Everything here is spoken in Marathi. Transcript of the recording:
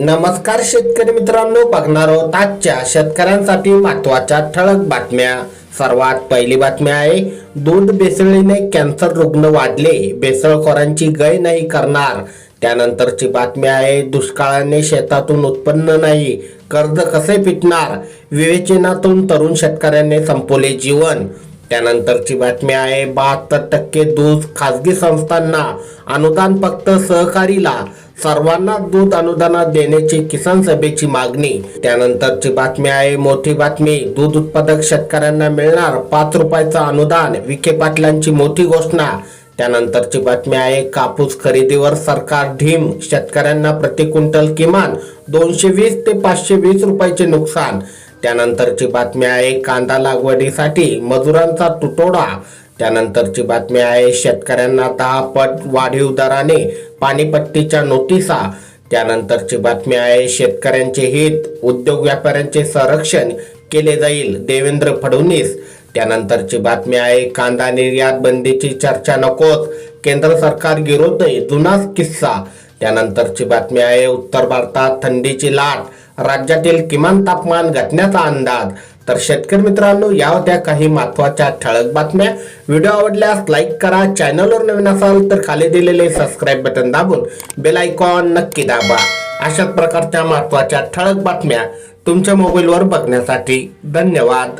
नमस्कार शेतकरी मित्रांनो बघणार आहोत आजच्या शेतकऱ्यांसाठी महत्त्वाच्या ठळक बातम्या. सर्वात पहिली बातमी आहे दूध बेसळीने कॅन्सर रुग्ण वाढले. बेसळखोरांची गय नाही करणार. त्यानंतरची बातमी आहे दुष्काळाने शेतातून उत्पन्न नाही कर्ज कसे पिटणार विवेचनातून तरुण शेतकऱ्यांनी संपवले जीवन. त्यानंतरची बातमी आहे बहात्तर टक्के दूध खासगी संस्थांना अनुदान फक्त सहकारीला सर्वांना दूध अनुदानात देण्याची किसान सभेची मागणी. त्यानंतरची बातमी आहे मोठी बातमी दूध उत्पादक शेतकऱ्यांना मिळणार पाच रुपयाचं अनुदान विखे पाटलांची मोठी घोषणा. त्यानंतरची बातमी आहे कापूस खरेदीवर सरकार ढीम शेतकऱ्यांना प्रति क्विंटल किमान दोनशे वीस ते पाचशे वीस रुपयाचे नुकसान. त्यानंतरची बातमी आहे कांदा लागवडीसाठी मजुरांचा तुटवडा. त्यानंतरची बातमी आहे शेतकऱ्यांना दहा पट वाढीव दराने पाणीपट्टीच्या नोटिसा. त्यानंतरची बातमी आहे शेतकऱ्यांचे हित उद्योग व्यापाऱ्यांचे संरक्षण केले जाईल देवेंद्र फडणवीस. त्यानंतरची बातमी आहे कांदा निर्यात बंदीची चर्चा नकोच केंद्र सरकार गिरोध जुनाच किस्सा. त्यानंतरची बातमी आहे उत्तर भारतात थंडीची लाट. राज्यातील किमान तापमान घटण्याचा अंदाज. तर शेतकरी मित्रांनो या होत्या काही महत्त्वाच्या ठळक बातम्या. व्हिडिओ आवडल्यास लाईक करा चॅनलवर नवीन असाल तर खाली दिलेले सबस्क्राईब बटन दाबून बेल आयकॉन नक्की दाबा. अशाच प्रकारच्या महत्त्वाच्या ठळक बातम्या तुमच्या मोबाईलवर बघण्यासाठी धन्यवाद.